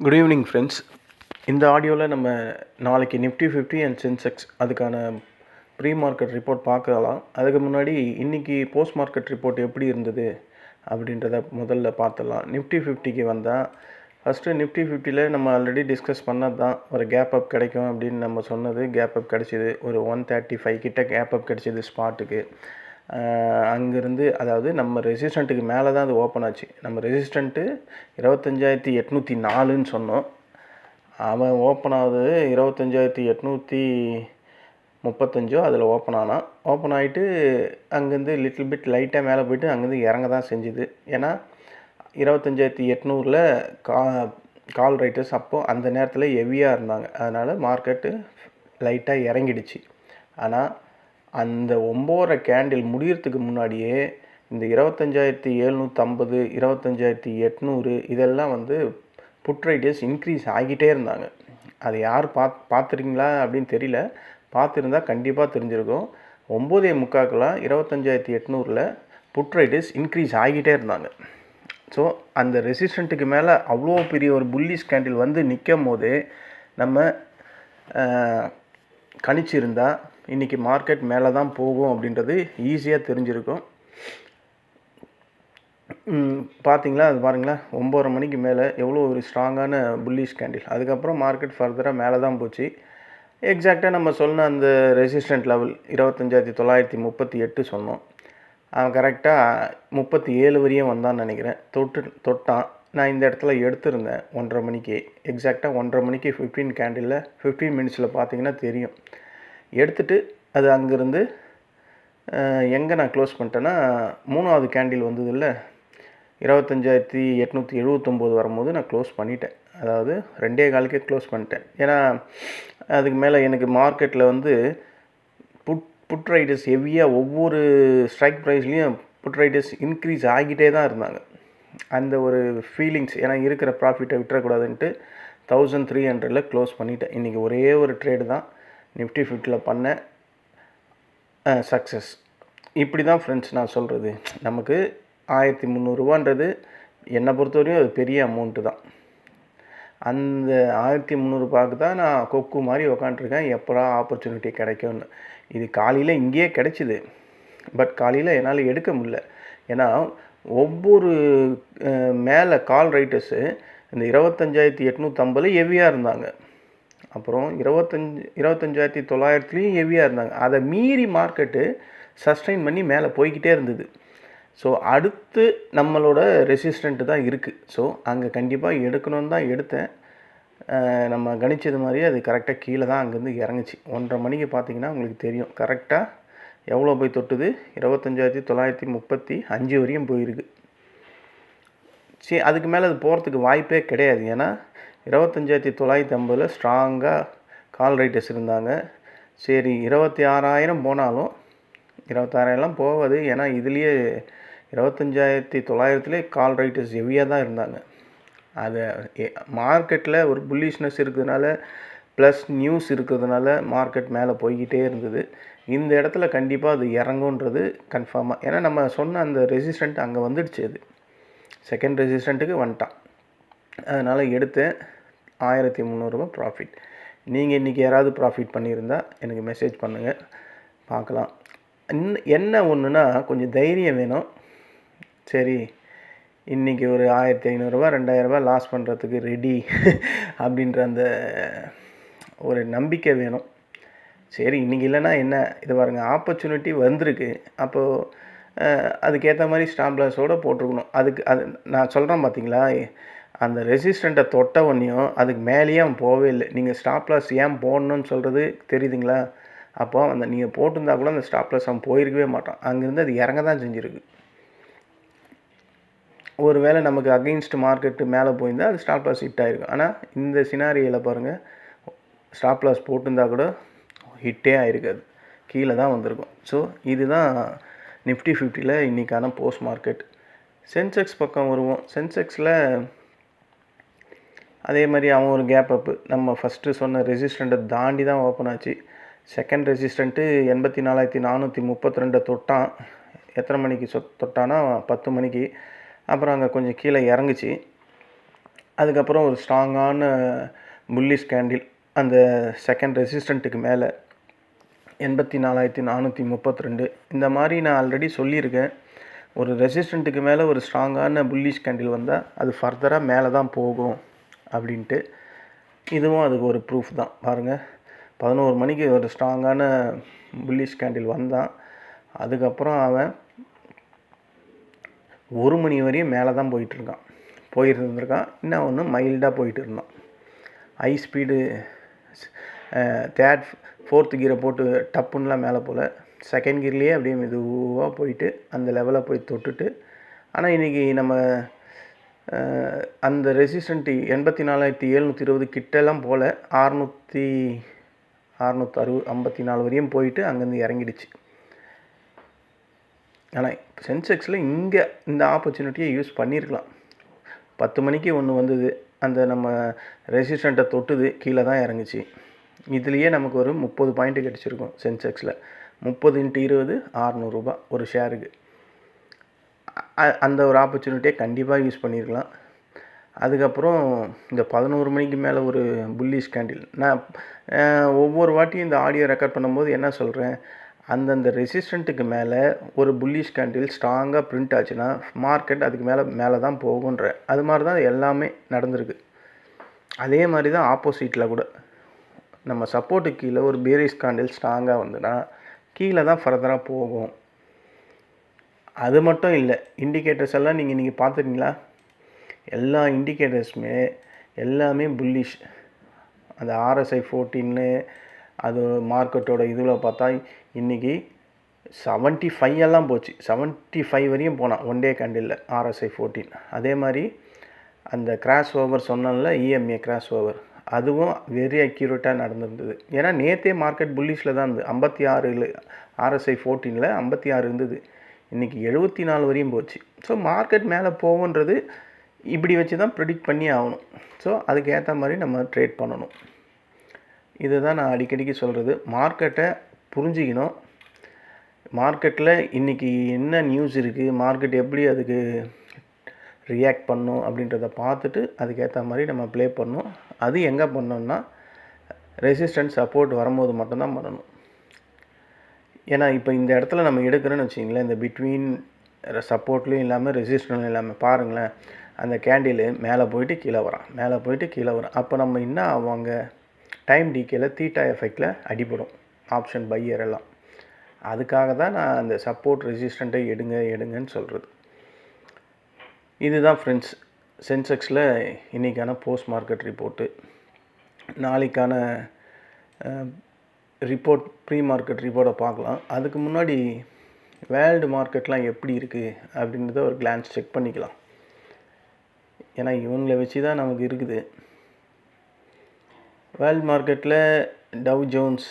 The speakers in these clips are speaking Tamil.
குட் ஈவினிங் ஃப்ரெண்ட்ஸ் இந்த ஆடியோவில் நம்ம நாளைக்கு நிஃப்டி ஃபிஃப்டி அண்ட் சென்செக்ஸ் அதுக்கான ப்ரீ மார்க்கெட் ரிப்போர்ட் பார்க்கலாம். அதுக்கு முன்னாடி இன்றைக்கி போஸ்ட் மார்க்கெட் ரிப்போர்ட் எப்படி இருந்தது அப்படின்றத முதல்ல பார்த்துடலாம். நிஃப்டி ஃபிஃப்டிக்கு வந்தால் ஃபஸ்ட்டு நிஃப்டி ஃபிஃப்டியில் நம்ம ஆல்ரெடி டிஸ்கஸ் பண்ணது தான் ஒரு கேப் அப் கிடைக்கும் அப்படின்னு நம்ம சொன்னது. கேப் அப் கிடச்சிது ஒரு ஒன் தேர்ட்டி ஃபைவ் கிட்ட கேப் அப் கிடச்சிது ஸ்பாட்டுக்கு அங்கேருந்து அதாவது நம்ம ரெசிஸ்டண்ட்டுக்கு மேலே தான் அது ஓப்பன் ஆச்சு. நம்ம ரெசிஸ்டண்ட்டு இருபத்தஞ்சாயிரத்தி எட்நூற்றி நாலுன்னு சொன்னோம். அவன் ஓப்பன் ஆகுது இருபத்தஞ்சாயிரத்தி எட்நூற்றி முப்பத்தஞ்சோ அதில் ஓப்பன் ஆனான். ஓப்பன் ஆகிட்டு அங்கேருந்து லிட்டில் பிட் லைட்டாக மேலே போயிட்டு அங்கேருந்து இறங்க தான் செஞ்சுது. ஏன்னா இருபத்தஞ்சாயிரத்தி எட்நூறில் கா கால் ரைட்டர்ஸ் அப்போது அந்த நேரத்தில் ஹெவியாக இருந்தாங்க. அதனால் மார்க்கெட்டு லைட்டாக இறங்கிடுச்சு. ஆனால் அந்த ஒம்போரை கேண்டில் முடியறதுக்கு முன்னாடியே இந்த இருபத்தஞ்சாயிரத்தி எழுநூற்றம்பது இருபத்தஞ்சாயிரத்தி எட்நூறு இதெல்லாம் வந்து புட் இன்க்ரீஸ் ஆகிட்டே இருந்தாங்க. அது யார் பாத் பார்த்துருக்கீங்களா அப்படின்னு தெரியல. பார்த்துருந்தா கண்டிப்பாக தெரிஞ்சிருக்கும். ஒம்போதே முக்காக்கெலாம் இருபத்தஞ்சாயிரத்தி எட்நூறில் புட் இன்க்ரீஸ் ஆகிட்டே இருந்தாங்க. ஸோ அந்த ரெசிஸ்டண்ட்டுக்கு மேலே அவ்வளோ பெரிய ஒரு புல்லிஸ் கேண்டில் வந்து நிற்கும் போது நம்ம கணிச்சிருந்தால் இன்றைக்கி மார்க்கெட் மேலே தான் போகும் அப்படின்றது ஈஸியாக தெரிஞ்சிருக்கும். பார்த்தீங்களா அது பாருங்களேன். ஒம்பது மணிக்கு மேலே எவ்வளோ ஒரு ஸ்ட்ராங்கான புல்லிஷ் கேண்டில் அதுக்கப்புறம் மார்க்கெட் ஃபர்தராக மேலே தான் போச்சு எக்ஸாக்டாக நம்ம சொன்ன அந்த ரெசிஸ்டன்ட் லெவல் இருபத்தஞ்சாயிரத்தி தொள்ளாயிரத்தி முப்பத்தி எட்டு சொன்னோம். அவன் கரெக்டாக முப்பத்தி ஏழு வரையும் வந்தான்னு நினைக்கிறேன். தொட்டு தொட்டான். நான் இந்த இடத்துல எடுத்திருந்தேன் ஒன்றரை மணிக்கு. எக்ஸாக்டாக ஒன்றரை மணிக்கு ஃபிஃப்டீன் கேண்டிலில் ஃபிஃப்டீன் மினிட்ஸில் பார்த்தீங்கன்னா தெரியும். எடுத்துகிட்டு அது அங்கேருந்து எங்கே நான் க்ளோஸ் பண்ணிட்டேன்னா மூணாவது கேண்டில் வந்தது இல்லை இருபத்தஞ்சாயிரத்தி எட்நூற்றி எழுபத்தொம்போது வரும்போது நான் க்ளோஸ் பண்ணிட்டேன். அதாவது ரெண்டே காலுக்கே க்ளோஸ் பண்ணிட்டேன். ஏன்னா அதுக்கு மேலே எனக்கு மார்க்கெட்டில் வந்து புட் புட் ரைடர்ஸ் ஹெவியாக ஒவ்வொரு ஸ்ட்ரைக் ப்ரைஸ்லேயும் புட் ரைடர்ஸ் இன்க்ரீஸ் ஆகிட்டே தான் இருந்தாங்க. அந்த ஒரு ஃபீலிங்ஸ் ஏன்னா இருக்கிற ப்ராஃபிட்டை விட்டுறக்கூடாதுன்ட்டு தௌசண்ட் த்ரீ ஹண்ட்ரடில் க்ளோஸ் பண்ணிட்டேன். இன்றைக்கி ஒரே ஒரு ட்ரேடு தான். நிஃப்டி ஃபிஃப்டியில் பண்ண சக்ஸஸ் இப்படி தான் ஃப்ரெண்ட்ஸ் நான் சொல்கிறது நமக்கு ஆயிரத்தி முந்நூறுரூவான்றது என்னை பொறுத்தவரையும் அது பெரிய அமௌண்ட்டு தான். அந்த ஆயிரத்தி முந்நூறுபாவுக்கு தான் நான் கொக்கு மாதிரி உக்காண்ட்ருக்கேன் எப்போடா ஆப்பர்ச்சுனிட்டி கிடைக்கும்னு. இது காலையில் இங்கேயே கிடச்சிது. பட் காலையில் என்னால் எடுக்க முடியல. ஏன்னா ஒவ்வொரு மேலே கால் ரைட்டர்ஸு இந்த இருபத்தஞ்சாயிரத்தி எட்நூற்றம்பது ஹெவியாக இருந்தாங்க. அப்புறம் இருபத்தஞ்சி இருபத்தஞ்சாயிரத்தி தொள்ளாயிரத்துலேயும் ஹெவியாக இருந்தாங்க. அதை மீறி மார்க்கெட்டு சஸ்டைன் பண்ணி மேலே போய்கிட்டே இருந்தது. ஸோ அடுத்து நம்மளோட ரெசிஸ்டண்ட்டு தான் இருக்குது ஸோ அங்கே கண்டிப்பாக எடுக்கணும்னு தான் எடுத்தேன். நம்ம கணிச்சது மாதிரியே அது கரெக்டாக கீழே தான் அங்கேருந்து இறங்குச்சு. ஒன்றரை மணிக்கு பார்த்தீங்கன்னா உங்களுக்கு தெரியும். கரெக்டாக எவ்வளோ போய் தொட்டுது? இருபத்தஞ்சாயிரத்தி தொள்ளாயிரத்தி முப்பத்தி அஞ்சு வரையும் போயிருக்கு. சரி அதுக்கு மேலே அது போகிறதுக்கு வாய்ப்பே கிடையாது. ஏன்னா இருபத்தஞ்சாயிரத்தி தொள்ளாயிரத்தி ஐம்பதில் ஸ்ட்ராங்காக கால் ரைட்டர்ஸ் இருந்தாங்க சரி இருபத்தி ஆறாயிரம் போனாலும் இருபத்தாறாயிரம்லாம் போகாது. ஏன்னா இதுலேயே இருபத்தஞ்சாயிரத்தி தொள்ளாயிரத்துலேயே கால் ரைட்டர்ஸ் ஹெவியாக தான் இருந்தாங்க. அதை மார்க்கெட்டில் ஒரு புல்லிஷ்னஸ் இருக்கிறதுனால ப்ளஸ் நியூஸ் இருக்கிறதுனால மார்க்கெட் மேலே போய்கிட்டே இருந்தது. இந்த இடத்துல கண்டிப்பாக அது இறங்குன்றது கன்ஃபார்மாக ஏன்னா நம்ம சொன்ன அந்த ரெசிஸ்டண்ட் அங்கே வந்துடுச்சு அது. செகண்ட் ரெசிஸ்டண்ட்டுக்கு வந்துட்டான். அதனால் எடுத்தேன். ஆயிரத்தி முந்நூறுரூவா ப்ராஃபிட் நீங்கள் இன்றைக்கி யாராவது ப்ராஃபிட் பண்ணியிருந்தால் எனக்கு மெசேஜ் பண்ணுங்கள் பார்க்கலாம். என்ன ஒன்றுனா கொஞ்சம் தைரியம் வேணும். சரி இன்றைக்கி ஒரு ஆயிரத்தி ஐநூறுரூவா ரெண்டாயிரரூபா லாஸ் பண்ணுறதுக்கு ரெடி அப்படின்ற அந்த ஒரு நம்பிக்கை வேணும். சரி இன்றைக்கி இல்லைன்னா என்ன? இது பாருங்க ஆப்பர்ச்சுனிட்டி வந்திருக்கு. அப்போது அதுக்கேற்ற மாதிரி ஸ்டாப் லாஸோடு போட்டிருக்கணும். அதுக்கு அது நான் சொல்கிறேன் பார்த்தீங்களா அந்த ரெசிஸ்டண்ட்டை தொட்ட ஒன்றையும் அதுக்கு மேலேயே அவன் போகவே இல்லை. நீங்கள் ஸ்டாப்லாஸ் ஏன் போடணும்னு சொல்கிறது தெரியுதுங்களா? அப்போ அந்த நீங்கள் போட்டிருந்தா கூட அந்த ஸ்டாப்லாஸ் அவன் போயிருக்கவே மாட்டான். அங்கேருந்து அது இறங்க தான் செஞ்சுருக்கு. ஒரு வேளை நமக்கு அகெயின்ஸ்ட் மார்க்கெட்டு மேலே போயிருந்தால் அது ஸ்டாப் லாஸ் ஹிட் ஆகிருக்கும் ஆனால் இந்த சினாரியில் பாருங்கள் ஸ்டாப் லாஸ் போட்டிருந்தா கூட ஹிட்டே ஆகிருக்காது கீழே தான் வந்திருக்கும். ஸோ இதுதான் நிஃப்டி ஃபிஃப்டியில் இன்றைக்கான போஸ்ட் மார்க்கெட் சென்செக்ஸ் பக்கம் வருவோம். சென்செக்ஸில் அதே மாதிரி அவன் ஒரு கேப் அப்பு நம்ம ஃபஸ்ட்டு சொன்ன ரெசிஸ்டண்ட்டை தாண்டி தான் ஓப்பன் ஆச்சு. செகண்ட் ரெசிஸ்டண்ட்டு எண்பத்தி நாலாயிரத்தி நானூற்றி முப்பத்தி ரெண்டை தொட்டான். எத்தனை மணிக்கு சொ தொட்டானா பத்து மணிக்கு. அப்புறம் அங்கே கொஞ்சம் கீழே இறங்குச்சு. அதுக்கப்புறம் ஒரு ஸ்ட்ராங்கான புல்லிஷ் கேண்டில் அந்த செகண்ட் ரெசிஸ்டண்ட்டுக்கு மேலே. எண்பத்தி நாலாயிரத்தி நானூற்றி முப்பத்தி ரெண்டு. இந்த மாதிரி நான் ஆல்ரெடி சொல்லியிருக்கேன். ஒரு ரெசிஸ்டண்ட்டுக்கு மேலே ஒரு ஸ்ட்ராங்கான புல்லிஷ் கேண்டில் வந்தால் அது ஃபர்தராக மேலே தான் போகும். அப்படின்ட்டு இதுவும் அதுக்கு ஒரு ப்ரூஃப் தான். பாருங்கள் பதினோரு மணிக்கு ஒரு ஸ்ட்ராங்கான புல்லிஷ் கேண்டில் வந்தான். அதுக்கப்புறம் அவன் ஒரு மணி வரையும் மேலே தான் போயிட்டுருக்கான். போயிருந்துருக்கான். இன்னும் ஒன்று மைல்டாக போயிட்டு இருந்தான் ஹை ஸ்பீடு தேர்ட் ஃபோர்த்து கீரை போட்டு டப்புன்னெலாம் மேலே போல் செகண்ட் கீர்லேயே அப்படியே மெதுவாக போயிட்டு அந்த லெவலை போய் தொட்டுட்டு ஆனால் இன்றைக்கி நம்ம அந்த ரெசிஸ்டன்ட் எண்பத்தி நாலாயிரத்தி எழுநூற்றி இருபது கிட்டெல்லாம் போல் அறுநூற்றி அறுநூற்றி அறுபது ஐம்பத்தி நாலு வரையும் போயிட்டு அங்கேருந்து இறங்கிடுச்சு. ஆனால் சென்செக்ஸில் இங்கே இந்த ஆப்பர்ச்சுனிட்டியை யூஸ் பண்ணியிருக்கலாம். பத்து மணிக்கு ஒன்று வந்தது அந்த நம்ம ரெசிஸ்டண்ட்டை தொட்டுது கீழே தான் இறங்குச்சு. இதுலேயே நமக்கு ஒரு முப்பது பாயிண்ட்டு கிடச்சிருக்கும் சென்செக்ஸில் முப்பது இன்ட்டு இருபது ஆறுநூறுபா ஒரு ஷேருக்கு அந்த ஒரு ஆப்பர்ச்சுனிட்டியை கண்டிப்பாக யூஸ் பண்ணியிருக்கலாம் அதுக்கப்புறம் இந்த பதினோரு மணிக்கு மேலே ஒரு புல்லிஷ் கேண்டில் நான் ஒவ்வொரு வாட்டியும் இந்த ஆடியோ ரெக்கார்ட் பண்ணும்போது என்ன சொல்கிறேன் அந்தந்த ரெசிஸ்டண்ட்டுக்கு மேலே ஒரு புல்லிஷ் கேண்டில் ஸ்ட்ராங்காக ப்ரிண்ட் ஆச்சுன்னா மார்க்கெட் அதுக்கு மேலே மேலே தான் போகுன்ற அது மாதிரி தான் எல்லாமே நடந்திருக்கு. அதே மாதிரி தான் ஆப்போசிட்டில் கூட. நம்ம சப்போர்ட்டுக்கு கீழே ஒரு பேரிஸ் கேண்டில் ஸ்ட்ராங்காக வந்துன்னா கீழே தான் ஃபர்தராக போகும். அது மட்டும் இல்லை இண்டிகேட்டர்ஸ் எல்லாம் நீங்கள் நீங்கள் பார்த்துருக்கீங்களா? எல்லா இண்டிகேட்டர்ஸுமே எல்லாமே புல்லிஷ் அந்த ஆர்எஸ்ஐ ஃபோர்டீன்னு அது மார்க்கெட்டோட இதில் பார்த்தா இன்றைக்கி செவன்ட்டி ஃபைவ் எல்லாம் போச்சு. செவன்ட்டி ஃபைவ் வரையும் போனான் one day candle RSI fourteen அதே மாதிரி அந்த கிராஸ் ஓவர் சொன்னால இஎம்ஏ கிராஸ் ஓவர் அதுவும் வெரி அக்யூரேட்டாக நடந்திருந்தது. ஏன்னா நேற்றே மார்க்கெட் புல்லிஷில் தான் இருந்தது. ஐம்பத்தி ஆறு ஆர்எஸ்ஐ ஃபோர்டீனில் ஐம்பத்தி ஆறு இருந்தது. இன்றைக்கி எழுபத்தி நாலு வரையும் போச்சு. ஸோ மார்க்கெட் மேலே போகுன்றது இப்படி வச்சு தான் ப்ரிடிக்ட் பண்ணி ஆகணும். ஸோ அதுக்கேற்ற மாதிரி நம்ம ட்ரேட் பண்ணணும். இதுதான் நான் அடிக்கடிக்கு சொல்கிறது மார்க்கெட்டை புரிஞ்சிக்கணும். மார்க்கெட்டில் இன்றைக்கி என்ன நியூஸ் இருக்குது மார்க்கெட் எப்படி அதுக்கு ரியாக்ட் பண்ணும் அப்படின்றத பார்த்துட்டு அதுக்கேற்ற மாதிரி நம்ம ப்ளே பண்ணணும். அது எங்கே பண்ணோம்னா ரெசிஸ்டன்ஸ் சப்போர்ட் வரும்போது மட்டும்தான் பண்ணணும். ஏன்னா இப்போ இந்த இடத்துல நம்ம எடுக்கிறோன்னு வச்சிங்களேன் இந்த பிட்வீன் சப்போர்ட்லேயும் இல்லாமல் ரெசிஸ்டன்ட்லையும் இல்லாமல் பாருங்களேன் அந்த கேண்டில் மேலே போயிட்டு கீழே வரான். மேலே போயிட்டு கீழே வரான். அப்போ நம்ம என்ன ஆவாங்க டைம் டிகேல தீட்டா எஃபெக்டில் அடிபடும். ஆப்ஷன் பையர் எல்லாம். அதுக்காக தான் நான் அந்த சப்போர்ட் ரெசிஸ்டண்ட்டை எடுங்க எடுங்கன்னு சொல்கிறது இதுதான் ஃப்ரெண்ட்ஸ் சென்செக்ஸில் இன்றைக்கான போஸ்ட் மார்க்கெட் ரிப்போர்ட்டு நாளைக்கான ரிப்போர்ட் ப்ரீ மார்க்கெட் ரிப்போர்ட்டை பார்க்கலாம். அதுக்கு முன்னாடி வேர்ல்டு மார்க்கெட்லாம் எப்படி இருக்குது அப்படின்றத ஒரு கிளான்ஸ் செக் பண்ணிக்கலாம். ஏன்னா இவங்களை வச்சு தான் நமக்கு இருக்குது. வேர்ல்டு மார்க்கெட்டில் டவ் ஜோன்ஸ்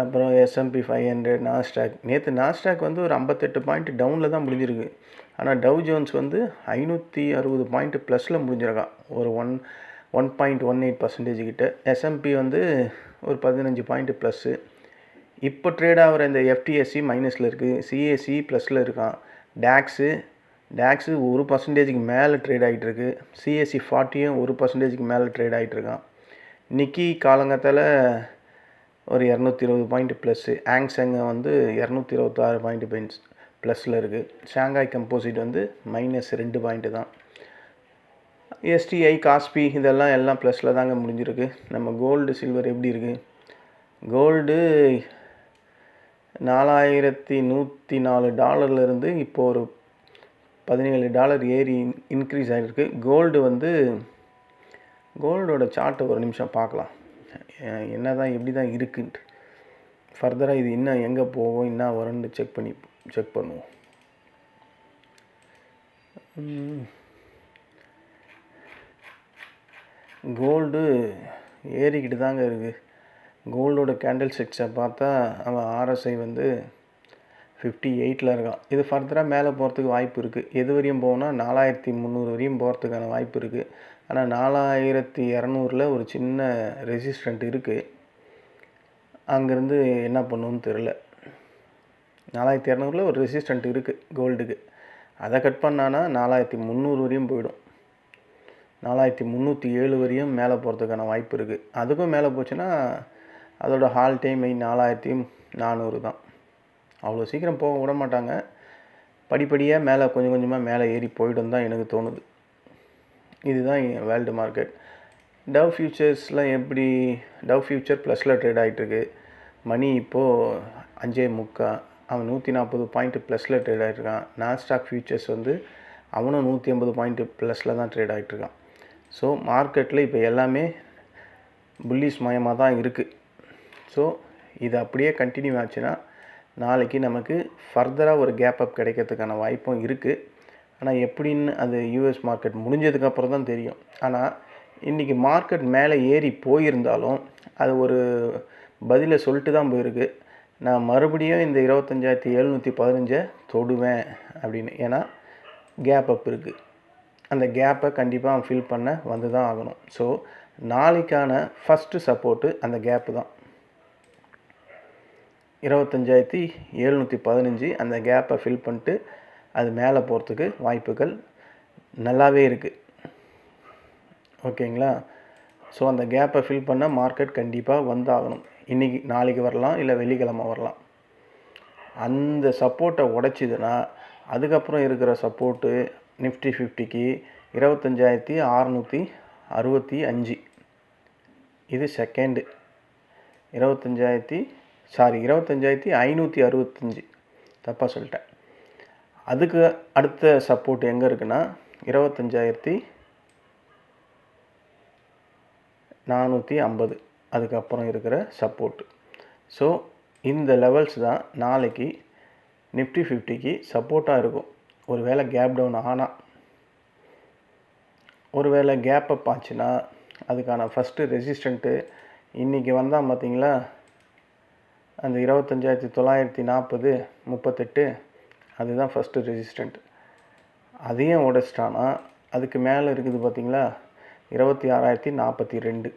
அப்புறம் எஸ்எம்பி ஃபைவ் ஹண்ட்ரட் நாஸ்டாக் நேற்று நாஸ்டாக் வந்து ஒரு ஐம்பத்தெட்டு பாயிண்ட் டவுனில் தான் முடிஞ்சிருக்கு. ஆனால் டவ் ஜோன்ஸ் வந்து ஐநூற்றி அறுபது பாயிண்ட் ப்ளஸில் முடிஞ்சிருக்கான். ஒரு one one point one eight percentage கிட்ட. எஸ்எம்பி வந்து ஒரு பதினஞ்சு பாயிண்ட் ப்ளஸ்ஸு இப்போ ட்ரேட் ஆகிற இந்த எஃப்டிஎஸ்சி மைனஸில் இருக்குது சிஎஸ்சி ப்ளஸில் இருக்கான். டேக்ஸு டேக்ஸு ஒரு பர்சன்டேஜுக்கு மேலே ட்ரேட் ஆகிட்டு இருக்கு. சிஎஸ்சி ஃபார்ட்டியும் ஒரு பர்சன்டேஜுக்கு மேலே ட்ரேட் ஆகிட்டு இருக்கான். நிக்கி காலங்கத்தில் ஒரு இரநூத்தி இருபது பாயிண்ட் ப்ளஸ்ஸு ஆங்ஸங்க வந்து இரநூத்தி இருபத்தாறு பாயிண்ட் பாயிண்ட்ஸ் ப்ளஸில் இருக்குது ஷாங்காய் கம்போசிட் வந்து மைனஸ் ரெண்டு பாயிண்ட்டு தான். எஸ்டிஐ காஸ்பி இதெல்லாம் எல்லாம் ப்ளஸில் தாங்க முடிஞ்சிருக்கு. நம்ம கோல்டு சில்வர் எப்படி இருக்குது கோல்டு நாலாயிரத்தி நூற்றி நாலு டாலர்லேருந்து இப்போ ஒரு பதினேழு டாலர் ஏறி இன்க்ரீஸ் ஆகிருக்கு கோல்டு வந்து கோல்டோட சார்ட்டை ஒரு நிமிஷம் பார்க்கலாம். என்ன தான் எப்படி தான் இருக்குன்ட்டு ஃபர்தராக இது இன்னும் எங்கே போகும் என்ன வரும்னு செக் பண்ணி செக் பண்ணுவோம். கோல்டு ஏறிக்கிட்டு தாங்க இருக்குது கோல்டோட கேண்டில் செக்ஸை பார்த்தா அவன் ஆர்எஸ்ஐ வந்து ஃபிஃப்டி எயிட்டில் இருக்கான். இது ஃபர்தராக மேலே போகிறதுக்கு வாய்ப்பு இருக்குது எது வரையும் போனால் நாலாயிரத்தி முந்நூறு வரையும் போகிறதுக்கான வாய்ப்பு இருக்குது ஆனால் நாலாயிரத்தி இரநூறில் ஒரு சின்ன ரெசிஸ்டண்ட் இருக்குது அங்கேருந்து என்ன பண்ணுன்னு தெரில நாலாயிரத்தி இரநூறில் ஒரு ரெசிஸ்டண்ட் இருக்குது கோல்டுக்கு அதை கட் பண்ணானா நாலாயிரத்தி முந்நூறு வரையும் போயிடும். நாலாயிரத்தி முந்நூற்றி ஏழு வரையும் மேலே போகிறதுக்கான வாய்ப்பு இருக்குது. அதுக்கும் மேலே போச்சுன்னா அதோட ஹால் டைம் நாலாயிரத்தி நானூறு தான். அவ்வளோ சீக்கிரம் போக விட மாட்டாங்க. படிப்படியாக மேலே கொஞ்சம் கொஞ்சமாக மேலே ஏறி போய்டும் தான் எனக்கு தோணுது. இதுதான் வேர்ல்டு மார்க்கெட் டவ் ஃபியூச்சர்ஸ்லாம் எப்படி டவ் ஃபியூச்சர் ப்ளஸில் ட்ரேட் ஆகிட்டுருக்கு மணி இப்போது அஞ்சே முக்கா. அவன் நூற்றி நாற்பது பாயிண்ட் ப்ளஸில் ட்ரேட் ஆகிட்டுருக்கான் நாஸ்டாக் ஃபியூச்சர்ஸ் வந்து அவனும் நூற்றி ஐம்பது பாயிண்ட்டு ப்ளஸில் தான் ட்ரேட் ஆகிட்டுருக்கான் ஸோ மார்க்கெட்டில் இப்போ எல்லாமே புல்லிஸ் மயமாக தான் இருக்குது ஸோ இது அப்படியே கண்டினியூ ஆச்சுன்னா நாளைக்கு நமக்கு ஃபர்தராக ஒரு கேப் அப் கிடைக்கிறதுக்கான வாய்ப்பும் இருக்குது ஆனால் எப்படின்னு அது யூஎஸ் மார்க்கெட் முடிஞ்சதுக்கப்புறம் தான் தெரியும். ஆனால் இன்றைக்கி மார்க்கெட் மேலே ஏறி போயிருந்தாலும் அது ஒரு பதிலை சொல்லிட்டு தான் போயிருக்கு. நான் மறுபடியும் இந்த இருபத்தஞ்சாயிரத்தி எழுநூற்றி பதினஞ்சை தொடுவேன் அப்படின்னு. ஏன்னா கேப் அப் இருக்குது அந்த கேப்பை கண்டிப்பாக ஃபில் பண்ண வந்து தான் ஆகணும். ஸோ நாளைக்கான ஃபஸ்ட்டு சப்போர்ட்டு அந்த கேப்பு தான். இருபத்தஞ்சாயிரத்தி எழுநூற்றி பதினஞ்சு அந்த கேப்பை ஃபில் பண்ணிட்டு அது மேலே போகிறதுக்கு வாய்ப்புகள் நல்லாவே இருக்குது ஓகேங்களா? ஸோ அந்த கேப்பை ஃபில் பண்ண மார்க்கெட் கண்டிப்பாக வந்தாகணும். இன்றைக்கி நாளைக்கு வரலாம் இல்லை வெள்ளிக்கிழமை வரலாம். அந்த சப்போர்ட்டை உடைச்சிதுன்னா அதுக்கப்புறம் இருக்கிற சப்போர்ட்டு நிஃப்டி ஃபிஃப்டிக்கு இருபத்தஞ்சாயிரத்தி அறநூற்றி அறுபத்தி அஞ்சு. இது செகண்டு இருபத்தஞ்சாயிரத்தி சாரி இருபத்தஞ்சாயிரத்தி ஐநூற்றி அறுபத்தஞ்சி. தப்பாக சொல்லிட்டேன். அதுக்கு அடுத்த சப்போர்ட் எங்கே இருக்குன்னா இருபத்தஞ்சாயிரத்தி நானூற்றி ஐம்பது. அதுக்கப்புறம் இருக்கிற சப்போர்ட்டு ஸோ இந்த லெவல்ஸ் தான் நாளைக்கு நிஃப்டி ஃபிஃப்டிக்கு சப்போர்ட்டாக இருக்கும். ஒரு வேளை கேப் டவுன் ஆனால் ஒரு வேளை கேப் அப் ஆச்சுன்னா அதுக்கான ஃபஸ்ட்டு ரெசிஸ்டண்ட்டு இன்றைக்கி வந்தால் பார்த்தீங்களா அந்த இருபத்தஞ்சாயிரத்தி தொள்ளாயிரத்தி நாற்பது முப்பத்தெட்டு அதுதான் ஃபஸ்ட்டு ரெசிஸ்டண்ட் அதையும் உடைச்சிட்டானா அதுக்கு மேலே இருக்குது பார்த்தீங்களா இருபத்தி ஆறாயிரத்தி நாற்பத்தி ரெண்டு.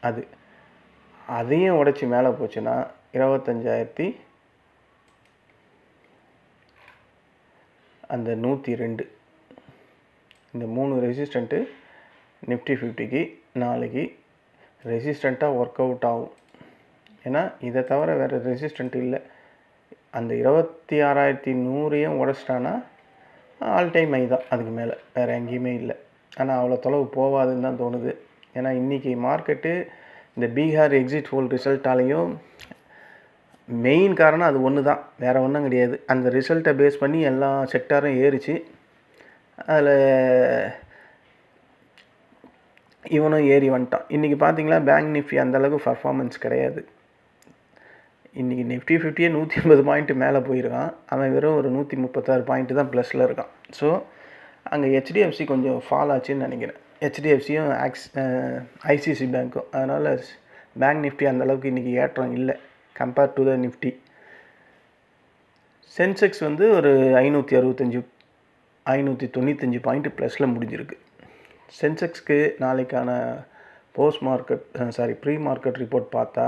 அது அதையும் உடைச்சி மேலே போச்சுன்னா இருபத்தஞ்சாயிரத்தி அந்த நூற்றி ரெண்டு. இந்த மூணு ரெசிஸ்டண்ட்டு நிஃப்டி ஃபிஃப்டிக்கு நாளைக்கு ரெசிஸ்டண்ட்டாக ஒர்க் அவுட் ஆகும். ஏன்னா இதை தவிர வேறு ரெசிஸ்டண்ட் இல்லை. அந்த இருபத்தி ஆறாயிரத்தி நூறையும் உடச்சிட்டான்னா ஆல் டைம் ஐ தான் அதுக்கு மேலே. வேறு எங்கேயுமே இல்லை. ஆனால் அவ்வளோ தொலைவு போகாதுன்னு தான் தோணுது. ஏன்னா இன்றைக்கி மார்க்கெட்டு இந்த பீகார் எக்ஸிட் ஹோல் ரிசல்ட்டாலையும் மெயின் காரணம் அது ஒன்று தான் வேறு ஒன்றும் கிடையாது. அந்த ரிசல்ட்டை பேஸ் பண்ணி எல்லா செக்டாரும் ஏறிச்சு. அதில் இவனும் ஏறி வந்துட்டான். இன்றைக்கி பார்த்தீங்களா பேங்க் நிஃப்டி அந்தளவுக்கு பர்ஃபார்மன்ஸ் கிடையாது. இன்றைக்கி நிஃப்டி ஃபிஃப்டியே நூற்றி ஐம்பது பாயிண்ட்டு மேலே போயிருக்கான். அவன் வெறும் ஒரு நூற்றி முப்பத்தாறு பாயிண்ட்டு தான் ப்ளஸில் இருக்கான். ஸோ அங்கே ஹெச்டிஎஃப்சி கொஞ்சம் ஃபால் ஆச்சுன்னு நினைக்கிறேன். ஹெச்டிஎஃப்சியும் ஆக்ஸ் ஐசிசி பேங்க்கும் அதனால் பேங்க் நிஃப்டி அந்தளவுக்கு இன்றைக்கி ஏற்றம் இல்லை. Compare to the Nifty Sensex வந்து ஒரு ஐநூற்றி அறுபத்தஞ்சி ஐநூற்றி தொண்ணூத்தஞ்சு பாயிண்ட்டு ப்ளஸில் முடிஞ்சிருக்கு. சென்செக்ஸ்க்கு நாளைக்கான post market sorry pre market report பார்த்தா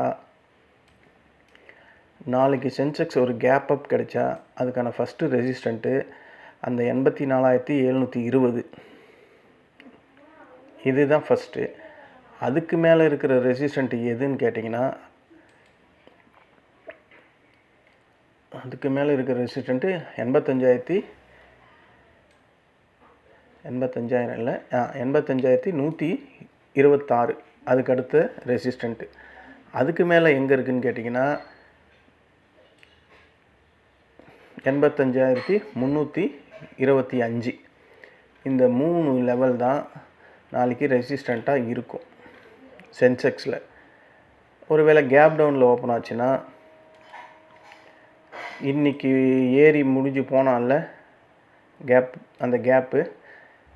நாளைக்கு சென்செக்ஸ் ஒரு கேப் அப் கிடைச்சா அதுக்கான ஃபஸ்ட்டு ரெசிஸ்டண்ட்டு அந்த எண்பத்தி நாலாயிரத்தி எழுநூற்றி இருபது. இதுதான் ஃபஸ்ட்டு அதுக்கு மேலே இருக்கிற ரெசிஸ்டண்ட் எதுன்னு கேட்டிங்கன்னா அதுக்கு மேலே இருக்கிற ரெசிஸ்டண்ட்டு எண்பத்தஞ்சாயிரத்தி எண்பத்தஞ்சாயிரம் இல்லை ஆ எண்பத்தஞ்சாயிரத்தி நூற்றி இருபத்தாறு. அதுக்கு அடுத்த ரெசிஸ்டண்ட்டு அதுக்கு மேலே எங்கே இருக்குதுன்னு கேட்டிங்கன்னா எண்பத்தஞ்சாயிரத்தி முந்நூற்றி இருபத்தி அஞ்சு. இந்த மூணு லெவல் தான் நாளைக்கு ரெசிஸ்டண்ட்டாக இருக்கும். சென்செக்ஸில் ஒருவேளை கேப் டவுனில் ஓப்பன் ஆச்சுன்னா இன்றைக்கி ஏறி முடிஞ்சு போனான்ல. கேப் அந்த கேப்பு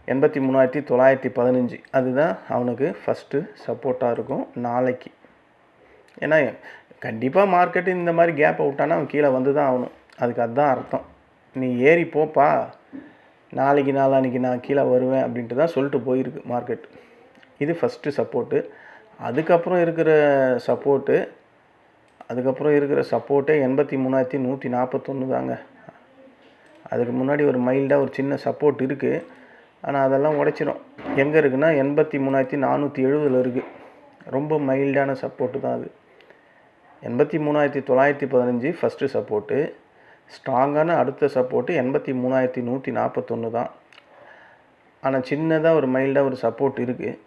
எண்பத்தி மூணாயிரத்தி தொள்ளாயிரத்தி பதினஞ்சு. அதுதான் அவனுக்கு ஃபஸ்ட்டு சப்போர்ட்டாக இருக்கும் நாளைக்கு. ஏன்னா கண்டிப்பாக மார்க்கெட்டு இந்த மாதிரி கேப் விட்டான்னா அவன் கீழே வந்து தான் ஆகணும். அதுக்கு அதுதான் அர்த்தம். நீ ஏறி போப்பா. நாளைக்கு நாளான்னைக்கு நான் கீழே வருவேன் அப்படின்ட்டு தான் சொல்லிட்டு போயிருக்கு மார்க்கெட் இது ஃபஸ்ட்டு சப்போர்ட்டு அதுக்கப்புறம் இருக்கிற சப்போர்ட்டு அதுக்கப்புறம் இருக்கிற சப்போர்ட்டே எண்பத்தி மூணாயிரத்தி நூற்றி நாற்பத்தொன்று தாங்க. அதுக்கு முன்னாடி ஒரு மைல்டாக ஒரு சின்ன சப்போர்ட் இருக்குது ஆனால் அதெல்லாம் உடைச்சிரும். எங்கே இருக்குன்னா எண்பத்தி மூணாயிரத்தி நானூற்றி எழுபதில் இருக்குது ரொம்ப மைல்டான சப்போர்ட்டு தான் அது. எண்பத்தி மூணாயிரத்தி தொள்ளாயிரத்தி பதினஞ்சு ஃபஸ்ட்டு சப்போர்ட்டு ஸ்ட்ராங்கான அடுத்த சப்போர்ட்டு எண்பத்தி மூணாயிரத்தி நூற்றி நாற்பத்தொன்று தான். ஆனால் சின்னதாக ஒரு மைல்டாக ஒரு சப்போர்ட் இருக்குது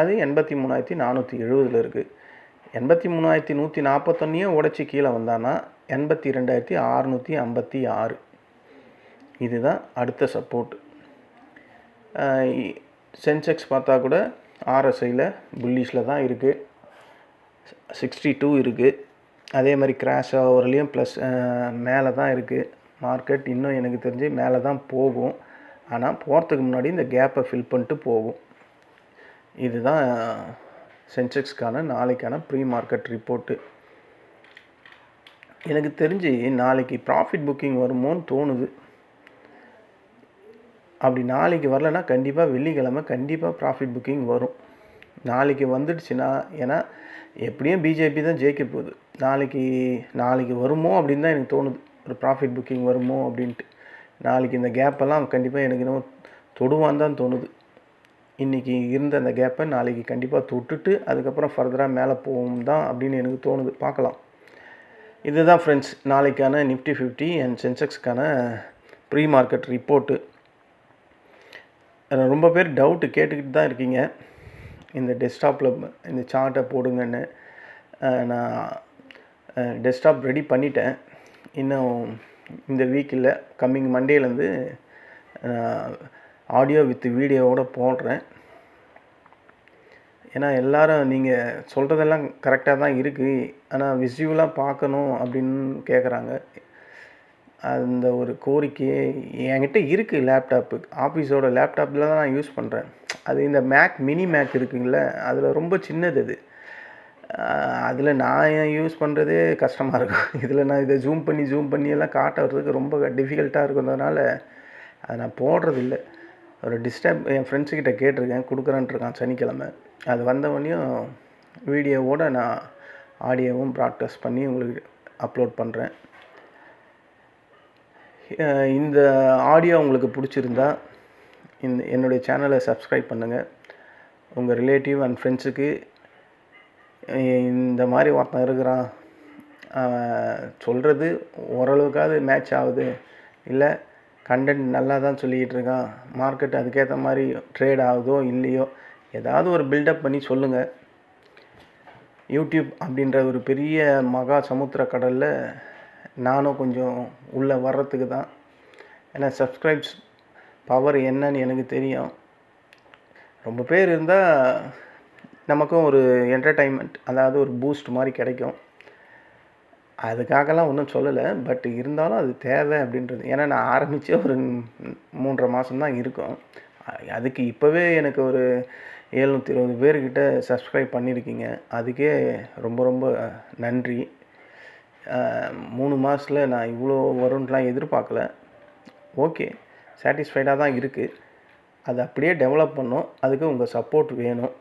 அது எண்பத்தி மூணாயிரத்தி நானூற்றி எழுபதில் இருக்குது எண்பத்தி மூணாயிரத்தி நூற்றி நாற்பத்தொன்னையும் உடச்சி கீழே வந்தான்னா எண்பத்தி ரெண்டாயிரத்தி அறநூற்றி ஐம்பத்தி ஆறு. இதுதான் அடுத்த சப்போர்ட் சென்செக்ஸ் பார்த்தா கூட ஆர்எஸ்ஐயில் புல்லிஷில் தான் இருக்குது சிக்ஸ்டி டூ இருக்குது அதே மாதிரி கிராஷ் ஆகிறலையும் ப்ளஸ் மேலே தான் இருக்குது மார்க்கெட் இன்னும் எனக்கு தெரிஞ்சு மேலே தான் போகும். ஆனால் போகிறதுக்கு முன்னாடி இந்த கேப்பை ஃபில் பண்ணிட்டு போகும். இதுதான் சென்செக்ஸ்க்கான நாளைக்கான ப்ரீ மார்க்கெட் ரிப்போர்ட்டு. எனக்கு தெரிஞ்சு நாளைக்கு ப்ராஃபிட் புக்கிங் வருமோன்னு தோணுது. அப்படி நாளைக்கு வரலன்னா கண்டிப்பாக வெள்ளிக்கிழமை கண்டிப்பாக ப்ராஃபிட் புக்கிங் வரும். நாளைக்கு வந்துடுச்சுன்னா ஏன்னா எப்படியும் பிஜேபி தான் ஜெயிக்க போகுது. நாளைக்கு நாளைக்கு வருமோ அப்படின்னு தான் எனக்கு தோணுது. ஒரு ப்ராஃபிட் புக்கிங் வருமோ அப்படின்ட்டு. நாளைக்கு இந்த கேப்பெல்லாம் கண்டிப்பாக எனக்கு இன்னும் தொடுவான்னு தான் தோணுது. இன்றைக்கி இருந்த அந்த கேப்பை நாளைக்கு கண்டிப்பாக தொட்டுட்டு அதுக்கப்புறம் ஃபர்தராக மேலே போகும் தான் அப்படின்னு எனக்கு தோணுது. பார்க்கலாம். இதுதான் ஃப்ரெண்ட்ஸ் நாளைக்கான நிஃப்டி ஃபிஃப்டி அண்ட் சென்செக்ஸ்க்கான ப்ரீ மார்க்கெட் ரிப்போர்ட்டு ரொம்ப பேர் டவுட்டு கேட்டுக்கிட்டு தான் இருக்கீங்க. இந்த டெஸ்க்டாப்பில் இந்த சார்ட்டை போடுங்கன்னு. நான் டெஸ்க்டாப் ரெடி பண்ணிட்டேன். இன்னும் இந்த வீக்கில் கம்மிங் மண்டேலேருந்து ஆடியோ வித் வீடியோவோடு போடுறேன். ஏன்னா எல்லாரும் நீங்கள் சொல்கிறதெல்லாம் கரெக்டாக தான் இருக்குது ஆனால் விசுவலாக பார்க்கணும் அப்படின்னு கேட்குறாங்க அந்த ஒரு கோரிக்கையே என்கிட்ட இருக்குது லேப்டாப்பு ஆஃபீஸோட லேப்டாப்பில் தான் நான் யூஸ் பண்ணுறேன் அது இந்த மேக் மினி மேக் இருக்குங்கள அதில் ரொம்ப சின்னது அது. அதில் நான் யூஸ் பண்ணுறதே கஷ்டமாக இருக்கும். இதில் நான் இதை ஜூம் பண்ணி ஜூம் பண்ணி எல்லாம் காட்டுறதுக்கு ரொம்ப டிஃபிகல்ட்டாக இருக்கிறதுனால அதை நான் போடுறதில்லை. ஒரு டிஸ்டர்ப் என் ஃப்ரெண்ட்ஸுக்கிட்ட கேட்டிருக்கேன் கொடுக்குறேன்ட்ருக்கான் சனிக்கிழமை. அது வந்தவொடனையும் வீடியோவோடு நான் ஆடியோவும் ப்ராக்டிஸ் பண்ணி உங்களுக்கு அப்லோட் பண்ணுறேன் இந்த ஆடியோ உங்களுக்கு பிடிச்சிருந்தா இந்த என்னுடைய சேனலை சப்ஸ்கிரைப் பண்ணுங்கள் உங்கள் ரிலேட்டிவ் அண்ட் ஃப்ரெண்ட்ஸுக்கு இந்த மாதிரி ஒருத்தன் இருக்கிறான். சொல்கிறது ஓரளவுக்காவது மேட்ச் ஆகுது. இல்லை கண்டென்ட் நல்லா தான் சொல்லிக்கிட்டு இருக்கான் மார்க்கெட் அதுக்கேற்ற மாதிரி ட்ரேட் ஆகுதோ இல்லையோ ஏதாவது ஒரு பில்டப் பண்ணி சொல்லுங்கள் யூடியூப் அப்படின்ற ஒரு பெரிய மகா சமுத்திர கடலில் நானும் கொஞ்சம் உள்ளே வர்றதுக்கு தான். ஏன்னா சப்ஸ்கிரைப்ஸ் பவர் என்னன்னு எனக்கு தெரியும். ரொம்ப பேர் இருந்தால் நமக்கும் ஒரு என்டர்டைன்மெண்ட் அதாவது ஒரு பூஸ்ட் மாதிரி கிடைக்கும். அதுக்காகலாம் ஒன்றும் சொல்லலை. பட் இருந்தாலும் அது தேவை அப்படின்றது. ஏன்னா நான் ஆரம்பித்தே ஒரு மூன்றரை மாதம் தான் இருக்கும். அதுக்கு இப்போவே எனக்கு ஒரு ஏழ்நூற்றி இருபது பேர்கிட்ட சப்ஸ்கிரைப் பண்ணியிருக்கீங்க. அதுக்கே ரொம்ப ரொம்ப நன்றி. மூணு மாதத்தில் நான் இவ்வளோ வரும்லாம் எதிர்பார்க்கல. ஓகே. சாட்டிஸ்ஃபைடாக தான் இருக்குது அது அப்படியே டெவலப் பண்ணும். அதுக்கு உங்கள் சப்போர்ட் வேணும்.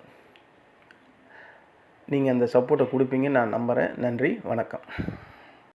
நீங்கள் அந்த சப்போர்ட்டை கொடுப்பீங்கன்னு நான் நம்புகிறேன் நன்றி வணக்கம்.